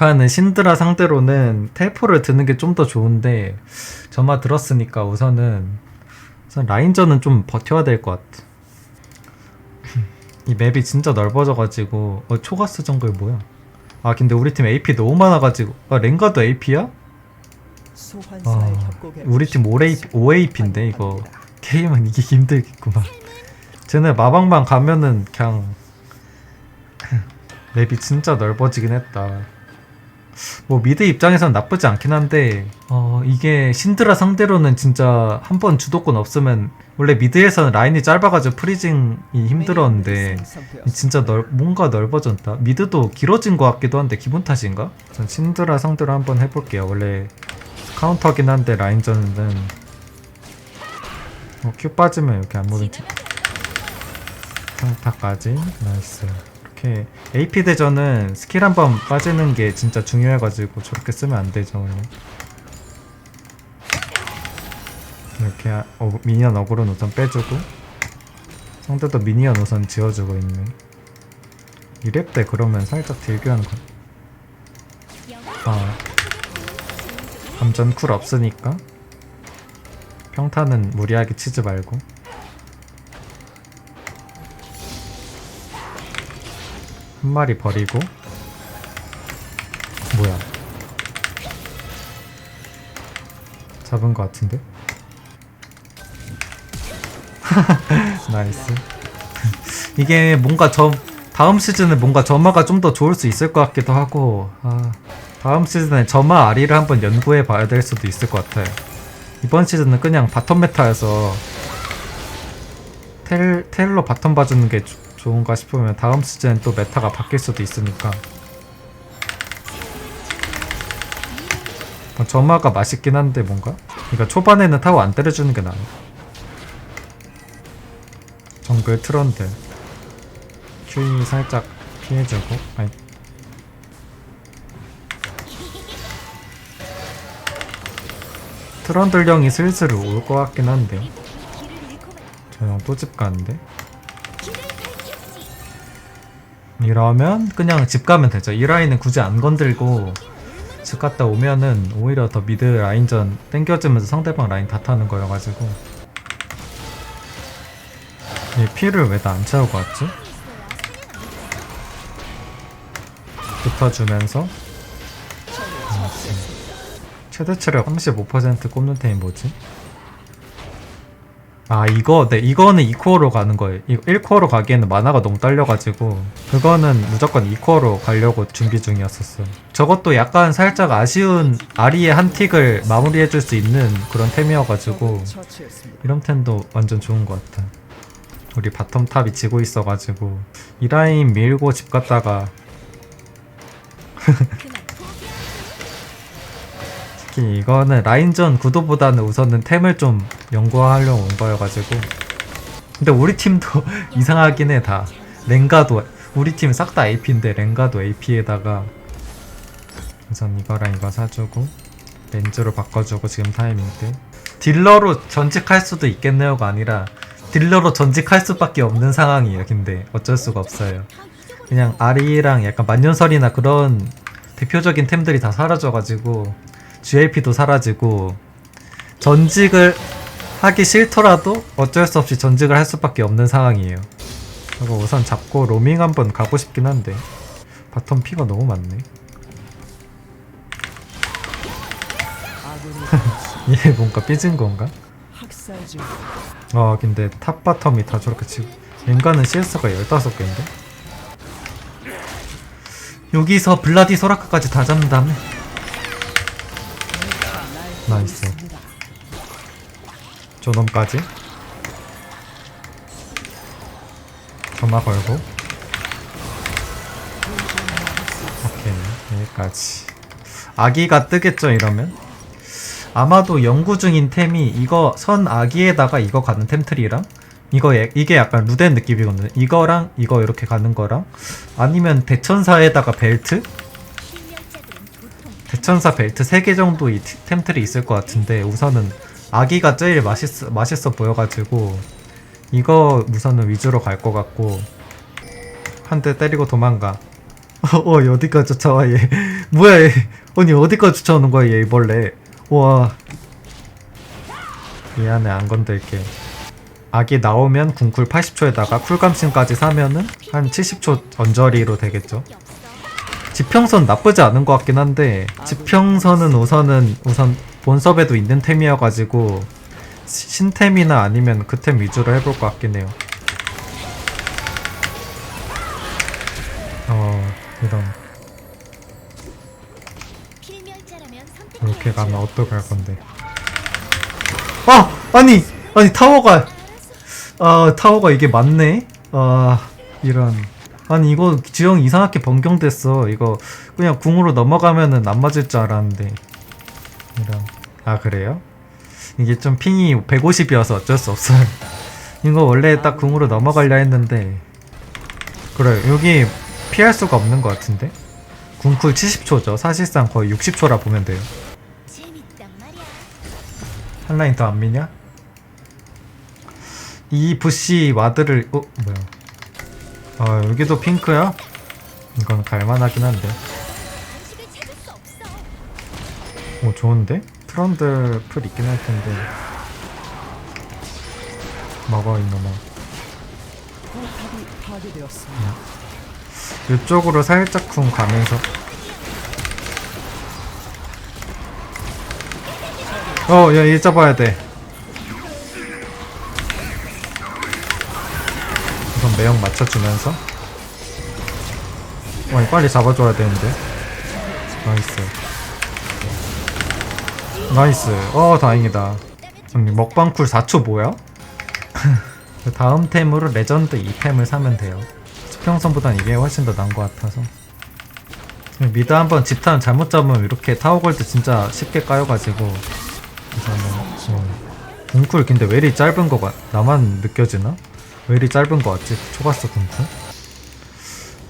이 판은 신드라 상대로는 텔포를 드는 게 좀 더 좋은데 저마 들었으니까 우선은 우선 라인전은 좀 버텨야 될 것 같아. 이 맵이 진짜 넓어져가지고 어 초가스 정글 뭐야? 아 근데 우리 팀 AP 너무 많아가지고 아 랭가도 AP야? 아, 우리 팀 5AP, 5AP인데 이거 게임은 이기기 힘들겠구만. 쟤네 마방만 가면은 그냥 맵이 진짜 넓어지긴 했다. 뭐 미드 입장에선 나쁘지 않긴 한데 어 이게 신드라 상대로는 진짜 한 번 주도권 없으면 원래 미드에서는 라인이 짧아가지고 프리징이 힘들었는데 진짜 넓 뭔가 넓어졌다. 미드도 길어진 것 같기도 한데 기분 탓인가? 전 신드라 상대로 한번 해볼게요. 원래 카운터긴 한데 라인전은. 어, 큐 빠지면 이렇게 안 모르지. 평타까지? 나이스 이렇게 AP 대전은 스킬 한 번 빠지는 게 진짜 중요해가지고 저렇게 쓰면 안 되죠 이렇게 어, 미니언 어그로는 우선 빼주고 상대도 미니언 우선 지어주고 있네 이랩 때 그러면 살짝 딜교하는 거. 아, 감전 쿨 없으니까 평타는 무리하게 치지 말고 한 마리 버리고. 뭐야? 잡은 것 같은데? 나이스. 이게 뭔가 저 다음 시즌에 뭔가 점화가 좀 더 좋을 수 있을 것 같기도 하고 아, 다음 시즌에 점화 아리를 한번 연구해 봐야 될 수도 있을 것 같아요. 이번 시즌은 그냥 바텀 메타여서 텔, 텔로 바텀 봐주는 게 조- 좋은가 싶으면 다음 시즌엔 또 메타가 바뀔 수도 있으니까. 어, 점화가 맛있긴 한데 뭔가? 그러니까 초반에는 타워 안 때려주는 게 나아 정글 트런들 큐이 살짝 피해주고. 아이 트런들 형이 슬슬 올 것 같긴 한데 저형 또 집 가는데 이러면 그냥 집 가면 되죠 이 라인은 굳이 안 건들고 집 갔다 오면은 오히려 더 미드 라인전 땡겨주면서 상대방 라인 다 타는 거여가지고 얘 피를 왜다안 채우고 왔지? 붙어주면서 알았어. 최대 체력 35% 꼽는 템이 뭐지? 아 이거 네 이거는 2코어로 가는 거예요. 이거 1코어로 가기에는 만화가 너무 딸려가지고 그거는 무조건 2코어로 가려고 준비 중이었었어요. 저것도 약간 살짝 아쉬운 아리의 한 틱을 마무리해줄 수 있는 그런 템이어가지고 이런 템도 완전 좋은 것 같아 우리 바텀 탑이 지고 있어가지고 이 라인 밀고 집 갔다가 특히 이거는 라인전 구도보다는 우선은 템을 좀 연구하려고 온 거여가지고. 근데 우리 팀도 이상하긴 해 다. 랭가도 우리 팀 싹 다 AP인데 랭가도 AP에다가 우선 이거랑 이거 사주고 렌즈로 바꿔주고 지금 타이밍 때 딜러로 전직할 수도 있겠네요가 아니라 딜러로 전직할 수밖에 없는 상황이에요 근데. 어쩔 수가 없어요. 그냥 아리랑 약간 만년설이나 그런 대표적인 템들이 다 사라져가지고 GLP도 사라지고 전직을 하기 싫더라도 어쩔 수 없이 전직을 할 수밖에 없는 상황이에요. 그리고 우선 잡고 로밍 한번 가고 싶긴 한데 바텀 피가 너무 많네. 얘 뭔가 삐진 건가? 아 근데 탑 바텀이 다 저렇게 치고 인간은 CS가 15개인데? 여기서 블라디 소라카까지 다 잡는 다음에 나이스. 저놈까지? 전화 걸고. 오케이 여기까지. 아기가 뜨겠죠 이러면? 아마도 연구 중인 템이 이거 선 아기에다가 이거 가는 템트리랑? 이거 예- 이게 약간 루덴 느낌이거든요. 이거랑 이거 이렇게 가는 거랑? 아니면 대천사에다가 벨트 대천사 벨트 3개 정도 이 티- 템틀이 있을 것 같은데 우선은 아기가 제일 맛있어, 맛있어 보여가지고 이거 우선은 위주로 갈 것 같고 한 대 때리고 도망가. 어, 얘 어디까지 쫓아와 얘. 뭐야 얘. 아니 어디까지 쫓아오는 거야 얘 이벌레. 와. 미안해 안 건들게. 악이 나오면 궁쿨 80초에다가 쿨감신까지 사면은 한 70초 언저리로 되겠죠. 지평선 나쁘지 않은 것 같긴 한데 지평선은 우선은 우선 본섭에도 있는 템이어가지고 시- 신템이나 아니면 그 템 위주로 해볼 것 같긴 해요. 어 이런. 이렇게 가면 어떡할 건데? 아! 아니! 아니 타워가. 아 타워가 이게 맞네? 아 이런 아니 이거 지형 이상하게 변경됐어. 이거 그냥 궁으로 넘어가면은 안 맞을 줄 알았는데. 이런. 아 그래요? 이게 좀 핑이 150이어서 어쩔 수 없어요. 이거 원래 딱 궁으로 넘어가려 했는데. 그래 여기 피할 수가 없는 것 같은데? 궁쿨 70초죠. 사실상 거의 60초라 보면 돼요. 한 라인 더 안 미냐? 이 부시 와드를 어 뭐야? 아 여기도 핑크야? 이건 갈만하긴 한데. 오 좋은데? 트런들 풀 있긴 할 텐데. 먹어 이놈아. 파괴되었습니다. 이쪽으로 살짝 쿵 가면서. 어, 야, 얘 잡아야 돼. 매형 맞춰주면서. 와, 이거 빨리 잡아줘야 되는데. 나이스. 나이스. 어, 다행이다. 먹방쿨 4초 뭐야? 그 다음 템으로 레전드 2템을 사면 돼요. 수평선보단 이게 훨씬 더 나은 것 같아서. 미드 한번 집탄 잘못 잡으면 이렇게 타워골드 진짜 쉽게 까여가지고 우선은 어. 궁쿨 근데 왜 이리 짧은 거가 나만 느껴지나? 왜 이리 짧은 거 같지? 초가스 궁쿨?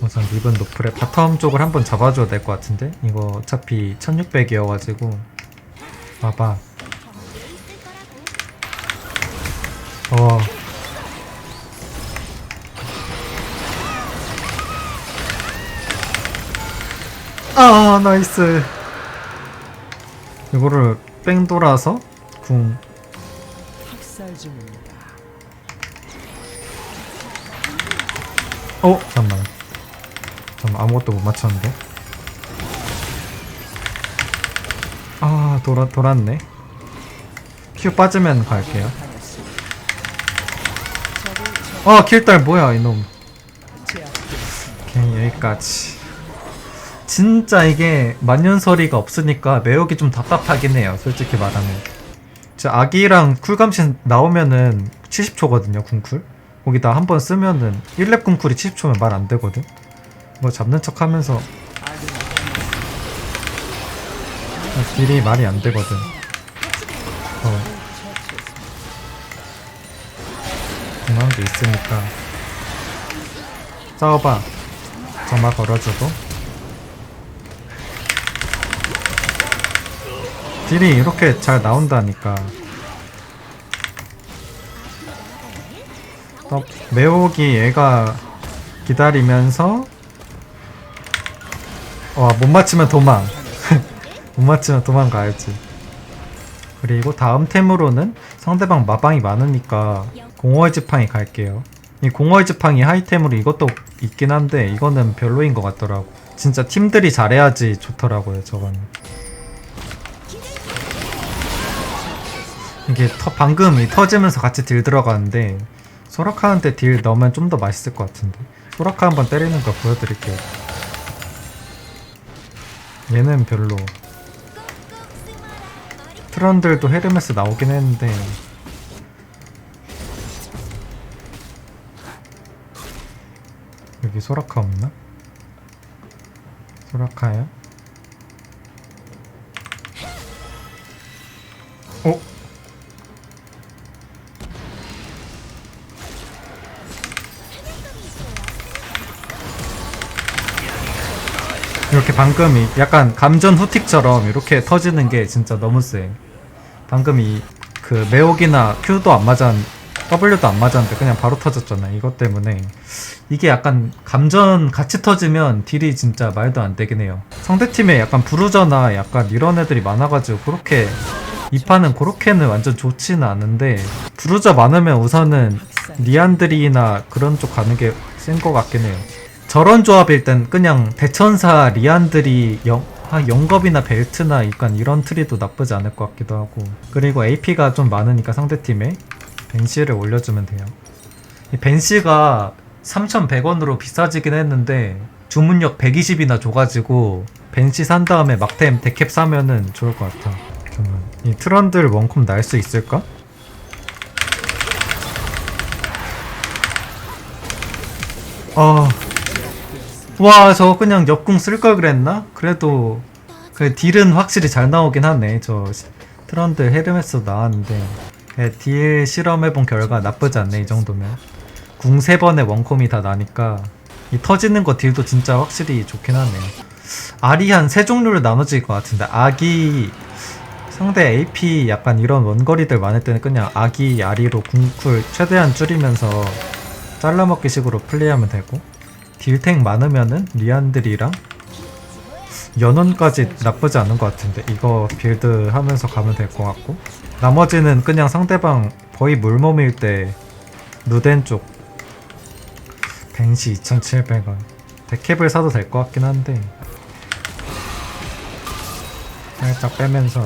우선 리븐 노플의 바텀 쪽을 한번 잡아줘야 될 것 같은데 이거 어차피 1600이어가지고 봐봐 어 아 나이스 이거를 뺑 돌아서 궁 학살 중입니다. 어? 잠깐만. 잠깐 아무것도 못 맞췄는데? 아 돌아, 돌았네. 큐 빠지면 갈게요. 아 킬딸 뭐야 이놈. 오케이 여기까지. 진짜 이게 만년설이가 없으니까 매우기 좀 답답하긴 해요 솔직히 말하면. 저 아기랑 쿨감신 나오면은 70초거든요 궁쿨 거기다 한 번 쓰면은 1렙 궁쿨이 70초면 말 안 되거든? 뭐 잡는 척 하면서. 아군이 딜이 말이 안 되거든. 어. 중요한 게 있으니까. 싸워봐. 점화 걸어주고. 딜이 이렇게 잘 나온다니까 또 매혹이 얘가 기다리면서 와못 맞추면 도망 못 맞추면 도망가야지 그리고 다음 템으로는 상대방 마방이 많으니까 공허의 지팡이 갈게요. 이 공허의 지팡이 하이템으로 이것도 있긴 한데 이거는 별로인 것 같더라고. 진짜 팀들이 잘해야지 좋더라고요. 저거는. 이게 터, 방금 이 터지면서 같이 딜 들어가는데 소라카한테 딜 넣으면 좀 더 맛있을 것 같은데 소라카 한번 때리는 거 보여드릴게요. 얘는 별로. 트런들도 헤르메스 나오긴 했는데 여기 소라카 없나? 소라카야? 어? 이렇게 방금 이 약간 감전 후틱처럼 이렇게 터지는 게 진짜 너무 세. 방금 이그 매혹이나 큐도 안 맞았 W도 안 맞았는데 그냥 바로 터졌잖아. 이것 때문에 이게 약간 감전 같이 터지면 딜이 진짜 말도 안 되긴 해요. 상대팀에 약간 브루저나 약간 이런 애들이 많아가지고 그렇게 이 판은 그렇게는 완전 좋지는 않은데 브루저 많으면 우선은 리안드리나 그런 쪽 가는 게 센 것 같긴 해요. 저런 조합일 땐 그냥 대천사 리안드리 영, 아, 영겁이나 벨트나 약간 이런 트리도 나쁘지 않을 것 같기도 하고 그리고 AP가 좀 많으니까 상대팀에 벤시를 올려주면 돼요. 이 벤시가 3,100원으로 비싸지긴 했는데 주문력 120이나 줘가지고 벤시 산 다음에 막템 데캡 사면은 좋을 것 같아. 잠깐만 이 트런들 원콤 날 수 있을까? 아, 와, 저 그냥 역궁 쓸 걸 그랬나? 그래도 그 딜은 확실히 잘 나오긴 하네. 저 시- 트런드 헤르메스 나왔는데 예, 딜 실험해본 결과 나쁘지 않네 이 정도면. 궁세 번에 원콤이 다 나니까 이 터지는 거 딜도 진짜 확실히 좋긴 하네. 알이 한 세 종류로 나눠질 것 같은데 아기 상대 AP 약간 이런 원거리들 많을 때는 그냥 아기 아리로 궁쿨 최대한 줄이면서 잘라먹기 식으로 플레이하면 되고 딜탱 많으면은 리안들이랑 연원까지 나쁘지 않은 것 같은데 이거 빌드 하면서 가면 될 것 같고 나머지는 그냥 상대방 거의 물몸일 때 누덴 쪽 벤시 2,700원 데캡을 사도 될 것 같긴 한데 살짝 빼면서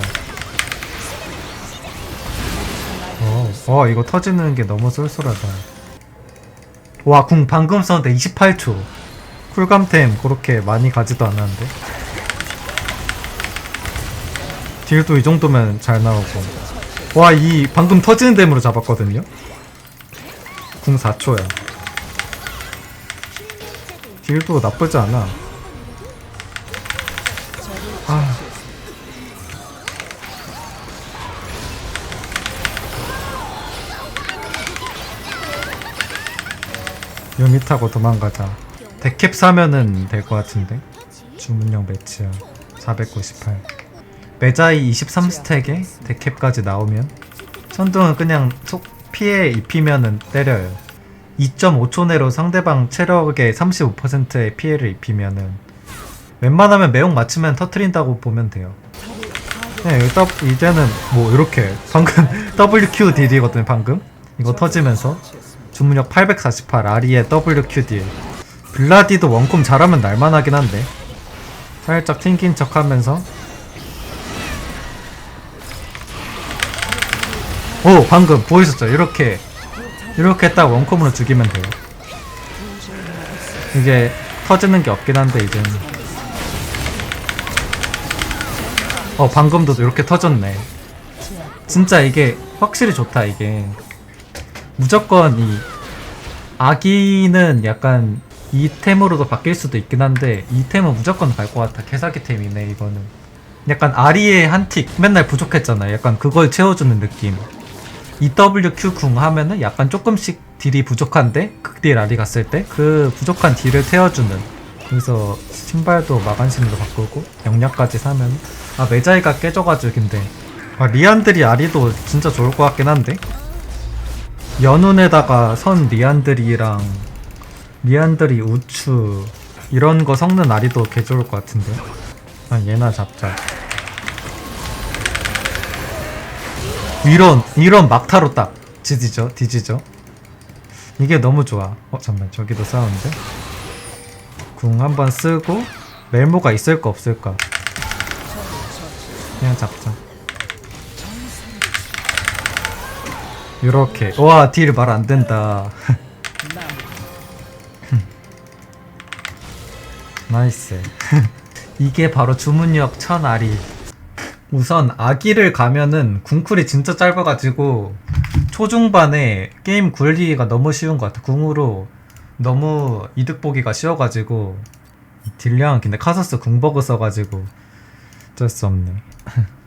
어, 어 이거 터지는 게 너무 쏠쏠하다 와 궁 방금 썼는데 28초. 쿨감템 그렇게 많이 가지도 않았는데. 딜도 이 정도면 잘 나오고. 와 이 방금 터지는 댐으로 잡았거든요. 궁 4초야. 딜도 나쁘지 않아 아 유미 타고 도망가자. 데캡 사면은 될 것 같은데. 주문형 매치야. 498. 메자이 23스택에 데캡까지 나오면 천둥은 그냥 속 피해 입히면은 때려요. 2.5초 내로 상대방 체력의 35%의 피해를 입히면은 웬만하면 매혹 맞추면 터트린다고 보면 돼요. 네, 이제는 뭐 이렇게 방금 WQDD거든요 방금 이거 터지면서 주문력 848 아리의 WQD 블라디도 원콤 잘하면 날만하긴 한데. 살짝 튕긴 척 하면서. 오 방금 보이셨죠? 이렇게 이렇게 딱 원콤으로 죽이면 돼요. 이게 터지는 게 없긴 한데 이제는 어 방금도 이렇게 터졌네. 진짜 이게 확실히 좋다 이게 무조건 이 아기는 약간 이템으로도 바뀔 수도 있긴 한데 이템은 무조건 갈 것 같아. 개사기템이네 이거는. 약간 아리의 한틱 맨날 부족했잖아. 약간 그걸 채워주는 느낌. EWQ 궁 하면은 약간 조금씩 딜이 부족한데? 극딜 아리 갔을 때? 그 부족한 딜을 채워주는. 그래서 신발도 마간심으로 바꾸고 영약까지 사면 아 메자이가 깨져가지고 근데. 아 리안들이 아리도 진짜 좋을 것 같긴 한데 연운에다가 선 리안드리랑 리안드리 우추 이런 거 섞는 아리도 개 좋을 것 같은데. 아 얘나 잡자. 이런 이런 막타로 딱 뒤지죠 뒤지죠? 이게 너무 좋아. 어 잠만 저기도 싸우는데? 궁 한번 쓰고 멜모가 있을까 없을까? 그냥 잡자 이렇게. 와 딜 말 안 된다. 나이스. 이게 바로 주문력 천아리 우선 아기를 가면은 궁쿨이 진짜 짧아가지고 초중반에 게임 굴리기가 너무 쉬운 것 같아. 궁으로 너무 이득 보기가 쉬워가지고. 딜량 근데 카서스 궁버그 써가지고 어쩔 수 없네